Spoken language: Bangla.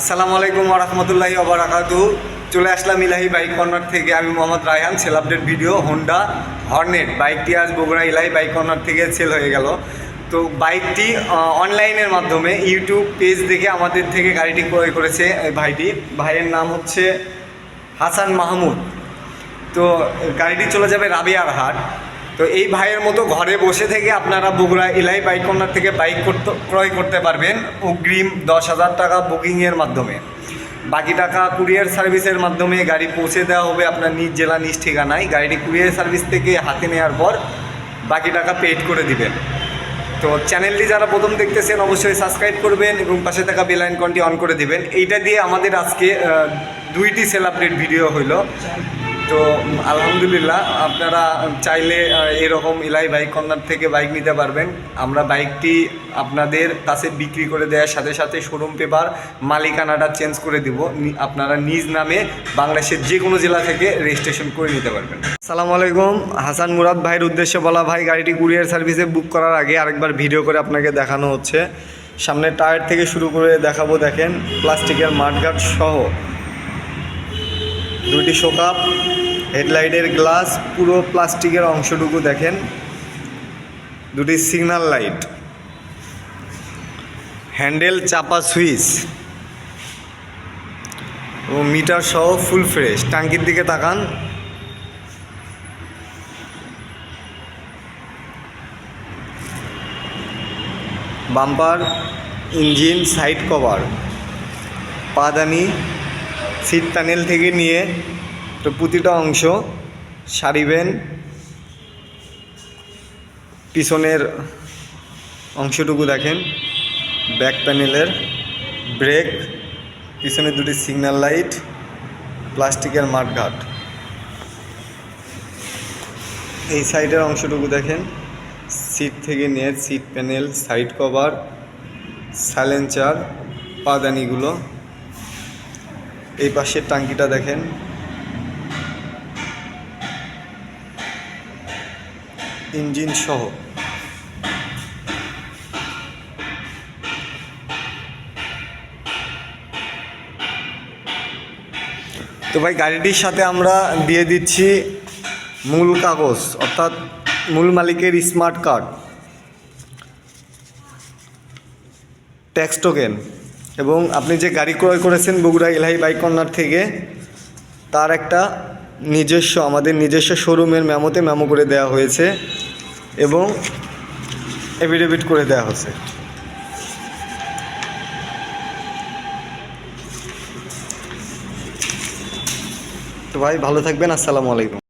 আসসালামু আলাইকুম রহমতুল্লাহি ওবরাকাতু চলে আসলাম ইলাহি বাইক কর্নার থেকে। আমি Mohammad Raihan, sell update video Honda Hornet বাইকটি আজ বগুড়া ইলাহি বাইক কর্নার থেকে সেল হয়ে গেল। তো বাইকটি অনলাইনের মাধ্যমে ইউটিউব পেজ দেখে আমাদের থেকে গাড়িটি ক্রয় করেছে এই ভাইটি। ভাইয়ের নাম হচ্ছে হাসান মাহমুদ। তো গাড়িটি চলে যাবে রাবিয়ার হাট। তো এই ভাইয়ের মতো ঘরে বসে থেকে আপনারা বগুড়া এলাই বাইক কর্নার থেকে বাইক করতে, ক্রয় করতে পারবেন অগ্রিম দশ হাজার টাকা বুকিংয়ের মাধ্যমে। বাকি টাকা কুরিয়ার সার্ভিসের মাধ্যমে গাড়ি পৌঁছে দেওয়া হবে আপনার নিজ জেলা নিজ ঠিকানায়। গাড়িটি কুরিয়ার সার্ভিস থেকে হাতে নেওয়ার পর বাকি টাকা পেড করে দিবেন। তো চ্যানেলটি যারা প্রথম দেখতেছেন অবশ্যই সাবস্ক্রাইব করবেন এবং পাশে থাকা বেল আইকনটি অন করে দিবেন। এইটা দিয়ে আমাদের আজকে দুইটি সেল আপডেট ভিডিও হইল। তো আলহামদুলিল্লাহ, আপনারা চাইলে এরকম ইলাই বাইক কর্নার থেকে বাইক নিতে পারবেন। আমরা বাইকটি আপনাদের কাছে বিক্রি করে দেওয়ার সাথে সাথে শোরুম পেপার মালিকানাটা চেঞ্জ করে দিব। আপনারা নিজ নামে বাংলাদেশের যে কোনো জেলা থেকে রেজিস্ট্রেশন করে নিতে পারবেন। সালামু আলাইকুম। হাসান মুরাদ ভাইয়ের উদ্দেশ্যে বলা ভাই, গাড়িটি কুরিয়ার সার্ভিসে বুক করার আগে আরেকবার ভিডিও করে আপনাকে দেখানো হচ্ছে। সামনে টায়ার থেকে শুরু করে দেখাবো, দেখেন প্লাস্টিকের মাঠঘাট সহ। দুটি শোকাপ, হেডলাইটের গ্লাস, পুরো প্লাস্টিকের অংশটুকু দেখেন। দুটি সিগন্যাল লাইট। হ্যান্ডেল চাপা সুইচ। এবং মিটার সহ ফুল ফ্রেশ। টাঙ্কির দিকে তাকান। Bumper, engine, side cover. পাদানি seat panel থেকে নিয়ে তো প্রতিটা অংশ সারিবেন। পিছনের অংশটুকু দেখেন, ব্যাক প্যানেলের ব্রেক, পিছনে দুটি সিগন্যাল লাইট, প্লাস্টিকের মাঠঘাট। এই সাইডের অংশটুকু দেখেন সিট থেকে নিয়ে seat panel, side cover, silencer, পাদানিগুলো। এই পাশের টাঙ্কিটা দেখেন। ইঞ্জিন সহ। তো ভাই, গাড়িটির সাথে আমরা দিয়ে দিচ্ছি মূল কাগজ, অর্থাৎ মূল মালিকের স্মার্ট কার্ড। ট্যাক্স টোকেন এবং আপনি যে গাড়ি ক্রয় করেছেন বগুড়া ইলাহি বাইক কর্নার থেকে, তার একটা নিজস্ব, আমাদের নিজস্ব শোরুমের মেমোতে মেমো করে দেওয়া হয়েছে এবং এফিডেভিট করে দেওয়া হয়েছে। তো ভাই, ভালো থাকবেন, আসসালামু আলাইকুম।